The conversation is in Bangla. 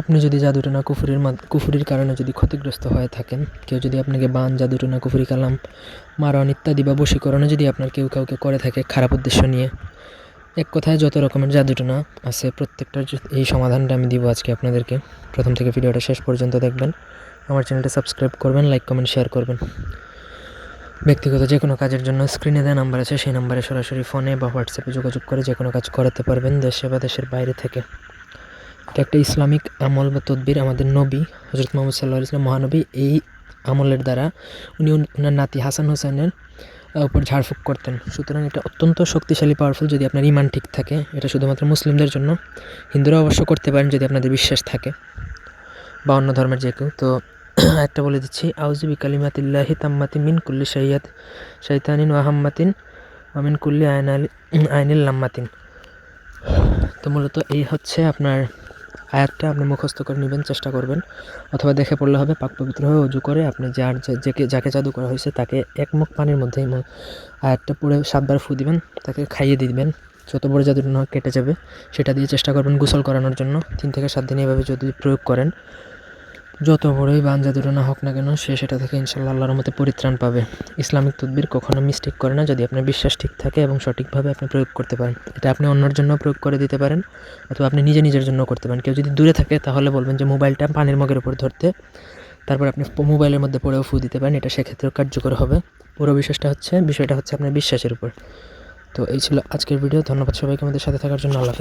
আপনি যদি জাদুটনা কুফুরির কুফুরির কারণে যদি ক্ষতিগ্রস্ত হয়ে থাকেন, কেউ যদি আপনাকে বান, জাদুটনা, কুফুরি, কালাম মারণ ইত্যাদি বা বশীকরণে যদি আপনার কেউ কাউকে করে থাকে খারাপ উদ্দেশ্য নিয়ে, এক কথায় যত রকমের জাদুটনা আছে প্রত্যেকটার এই সমাধানটা আমি দিব আজকে আপনাদেরকে। প্রথম থেকে ভিডিওটা শেষ পর্যন্ত দেখবেন। আমার চ্যানেলটা সাবস্ক্রাইব করবেন, লাইক, কমেন্ট, শেয়ার করবেন। ব্যক্তিগত যে কোনো কাজের জন্য স্ক্রিনে দেওয়া নাম্বার আছে, সেই নাম্বারে সরাসরি ফোনে বা হোয়াটসঅ্যাপে যোগাযোগ করে যে কোনো কাজ করাতে পারবেন দেশে বা দেশের বাইরে থেকে। এটা একটা ইসলামিক আমল বা তদবির আমাদের নবী হজরত মোহাম্মদ সাল্লাহ ইসলাম মহানবী, এই আমলের দ্বারা উনি ওনার নাতি হাসান হোসেনের উপর ঝাড়ফুঁক করতেন। সুতরাং এটা অত্যন্ত শক্তিশালী পাওয়ারফুল যদি আপনার ইমান ঠিক থাকে, এটা শুধুমাত্র মুসলিমদের জন্য হিন্দুরা অবশ্য করতে পারেন যদি আপনাদের বিশ্বাস থাকে, বা অন্য ধর্মের যে কেউ। তো একটা বলে দিচ্ছি আউজিবি কালিমাতিল্লাহি তাম্মাতি মিন কুল্লি শাইয়াত শৈতানিন ওয়াহাম্মাতিন ওয়ামিন কুল্লি আলি আইনিল লাম্মাতিন। তো মূলত এই হচ্ছে আপনার আয়াতটা আপনি মুখস্থ করে নেবেন, চেষ্টা করবেন। অথবা দেখে পড়লে হবে, পাক পবিত্র হয়ে অজু করে আপনি যার যাকে যাকে জাদু করা হয়েছে তাকে এক মুখ পানির মধ্যে আয়াতটা পড়ে সাতবার ফু দিবেন, তাকে খাইয়ে দিবেন। যত বড় জাদুটা কেটে যাবে। সেটা দিয়ে চেষ্টা করবেন গোসল করানোর জন্য। তিন থেকে সাত দিন এভাবে যদি প্রয়োগ করেন যত বড়ই বান জাদুটা না হোক না কেন, সে সেটা থেকে ইনশাল্লাহ আল্লাহর মতে পরিত্রাণ পাবে। ইসলামিক তদবির কখনো মিস্টেক করে না, যদি আপনার বিশ্বাস ঠিক থাকে এবং সঠিকভাবে আপনি প্রয়োগ করতে পারেন। এটা আপনি অন্যের জন্য প্রয়োগ করে দিতে পারেন, অথবা আপনি নিজে নিজের জন্য করতে পারেন। কেউ যদি দূরে থাকে, তাহলে বলবেন যে মোবাইলটা পানির মগের উপর ধরতে। তারপর আপনি মোবাইলের মধ্যে পড়েও ফু দিতে পারেন, এটা সেক্ষেত্রেও কার্যকর হবে। পুরো বিশ্বাসটা হচ্ছে, বিষয়টা হচ্ছে আপনার বিশ্বাসের উপর। তো এই ছিল আজকের ভিডিও, ধন্যবাদ সবাইকে আমাদের সাথে থাকার জন্য, আল্লাহ